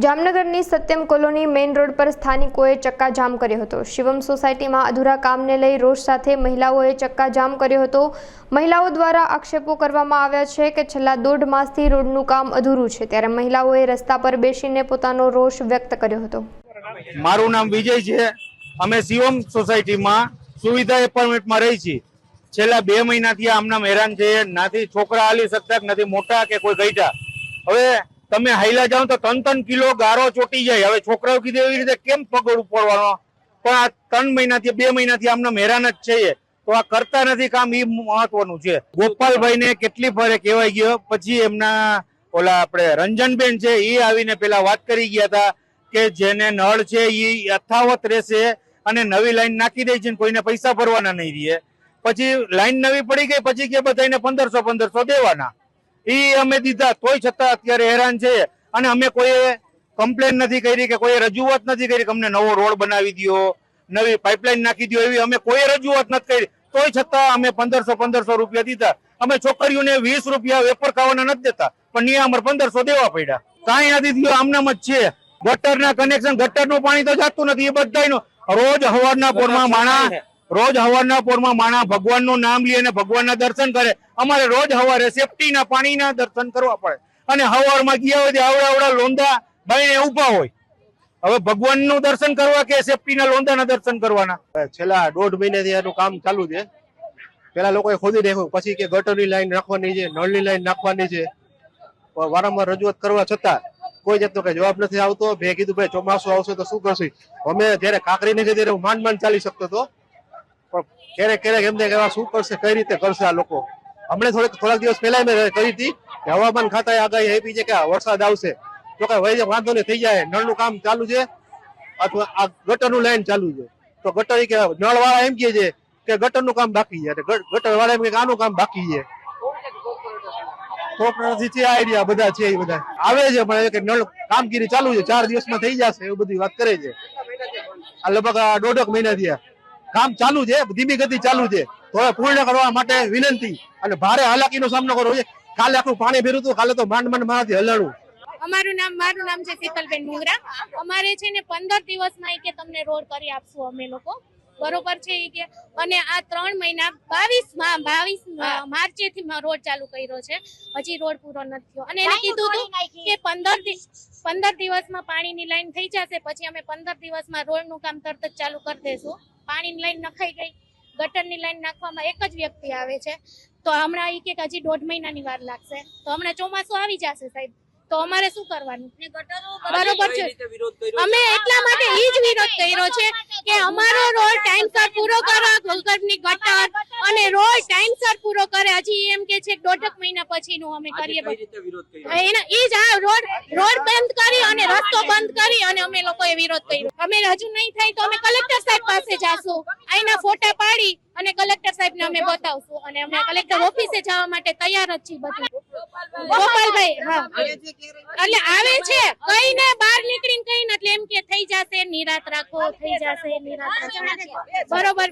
જામનગરની Satyam colony main road પર સ્થાનિકોએ ચક્કાજામ કર્યો હતો. શિવમ સોસાયટીમાં અધૂરા કામને લઈ રોષ સાથે મહિલાઓએ ચક્કાજામ કર્યો હતો. મહિલાઓ દ્વારા આક્ષેપો કરવામાં આવ્યા છે કે છેલ્લા દોઢ માસથી રોડનું કામ અધૂરું છે, ત્યારે મહિલાઓએ રસ્તા પર બેસીને પોતાનો રોષ વ્યક્ત કર્યો હતો. મારું નામ વિજય છે. અમે શિવમ સોસાયટીમાં સુવિધા એપાર્ટમેન્ટમાં રહી છીએ. છેલ્લા બે મહિનાથી આમનામ હેરાન છે. નાથી છોકરા હાલી શકતા નથી, મોટા કે કોઈ ગઈટા હવે તમે હાઈલા જાઓ તો ત્રણ ત્રણ કિલો ગારો ચોટી જાય. હવે છોકરાઓ કીધું એવી રીતે કેમ પગડ ઉપાડવાનો? પણ આ ત્રણ મહિનાથી, બે મહિનાથી આમનામ હેરાન જ છે તો આ કરતા નથી કામ એ મહત્વનું છે. ગોપાલભાઈ ને કેટલી ફરે કહેવાય ગયો. પછી એમના ઓલા આપણે રંજનબેન છે એ આવીને પેલા વાત કરી ગયા હતા કે જેને નળ છે એ યથાવત રહેશે અને નવી લાઈન નાખી દે છે કોઈને પૈસા ભરવાના નહીં રહે. પછી લાઈન નવી પડી ગઈ, પછી કે બધાને પંદરસો પંદરસો દેવાના. એ અમે દીધા. તોય છતાં અત્યારે હેરાન છે. અને અમે કોઈએ કમ્પ્લેન નથી કરી કે કોઈ રજૂઆત નથી કરી અમને નવો રોડ બનાવી દો નવી પાઇપલાઇન નાખી દો એવી અમે કોઈ રજૂઆત નથી કરી. તોય છતાં અમે પંદરસો પંદરસો રૂપિયા દીધા. અમે છોકરીઓને વીસ રૂપિયા વેપર ખાવાના નથી દેતા, પણ નિયા અમારે પંદરસો દેવા પડ્યા. કાંઈ નથી થયું આમનામ જ છે. ગટરના કનેક્શન ગટરનું પાણી તો જાતું નથી, એ બધાયનું. રોજ હવારના પોરમાં માણા રોજ હવારના પોરમાં માણા ભગવાનનું નામ લે અને ભગવાનના દર્શન કરે. અમારે રોજ હવારે સેફટીના પાણીના દર્શન કરવા પડે. અને હવારમાં ગયા હોય આવડા આવડા લોંદા બાઈને ઊભા હોય. હવે ભગવાનનું દર્શન કરવા કે સેફટીના લોંદાના દર્શન કરવાના? છેલ્લા દોઢ મહિનાથી એનું કામ ચાલુ છે. પેલા લોકોએ ખોદી નાખ્યું. પછી કે ગટરની લાઈન નાખવાની છે, નળની લાઈન નાખવાની છે. વારંવાર રજૂઆત કરવા છતાં કોઈ જાતનો કઈ જવાબ નથી આવતો. મેં કીધું, ભાઈ, ચોમાસું આવશે તો શું કરશું? અમે જયારે કાકરી ને ત્યારે હું માંડ માંડ ચાલી શકતો હતો. પણ ક્યારેક ક્યારેક એમને કહેવા શું કરશે, કઈ રીતે કરશે આ લોકો? હમણાં થોડીક થોડાક દિવસ પહેલા મેં કરી હતી કે હવામાન ખાતાએ આગાહી આપી છે કે વરસાદ આવશે. તો કઈ વાંધો નહીં, થઈ જાય. નળનું કામ ચાલુ છે અથવા આ ગટરનું લાઈન ચાલુ છે. તો ગટર કે નળ વાળા એમ કહે છે કે ગટરનું કામ બાકી છે. ગટર વાળા એમ કે આનું કામ બાકી છે. આઈડિયા બધા છે આવે છે, પણ કામગીરી ચાલુ છે. ચાર દિવસમાં થઈ જશે, એવું બધી વાત કરે છે. આ લગભગ દોઢક મહિના થયા. કામ ચાલુ છે, ધીમી ગતિ ચાલુ છે. તો પૂર્ણ કરવા માટે વિનંતી અને ભારે હાલાકીનો સામનો કરવો છે કાલે આખું પાણી ભેરું હતું, કાલે તો માંડ માંડ મારાથી હલાડું. અમારું નામ, મારું નામ છે શીતલબેન મુંગરા. અમારે છે ને પંદર દિવસમાં ઈ કે તમને રોડ કરી આપશું અમે લોકો. બરોબર છે ઈ કે? અને આ ત્રણ મહિના બાવીસ બાવીસ માર્ચે થી રોડ ચાલુ કર્યો છે. હજી રોડ પૂરો નથી થયો. અને એને કીધું હતું કે પંદર પંદર દિવસમાં પાણીની લાઈન થઈ જશે. પછી અમે પંદર દિવસમાં રોડનું કામ તરત જ ચાલુ કરી દઈશું પાણીની લાઈન નખાઈ ગઈ. ગટરની લાઈન નાખવામાં એક જ વ્યક્તિ આવે છે. તો હમણાં એ કે હજી દોઢ મહિનાની વાર લાગશે. તો હમણાં ચોમાસું આવી જશે સાહેબ. તો અમારે શું કરવાનું? બરોબર છે. અમે એટલા માટે એ જ વિરોધ કર્યો છે. કે અમારો રોડ ટાઈમસર પૂરો કરો ભૂગર્ભની ગટર અને રોડ ટાઈમસર પૂરો કરે. હજી એમ કે છે દોઢક મહિના પછીનું અમે કરીએ. એના એ જ આ રોડ રોડ બંધ કરી અને રસ્તો બંધ કરી અને અમે લોકોએ વિરોધ કર્યો. અમે હજુ નહીં થાય તો અમે કલેક્ટર સાહેબ પાસે જાશું. આઈના ફોટા પાડી અને કલેક્ટર સાહેબને અમે બતાવશું. અને અમે કલેક્ટર ઓફિસે જવા માટે તૈયાર જ છીએ બધું. ગોપાલભાઈ હા. એટલે આવે છે. કઈ ને બહાર નીકળીને કઈ ને એટલે એમ કે થઈ જશે નિરાત રાખો થઈ જશે નિરાત રાખો. બરોબર.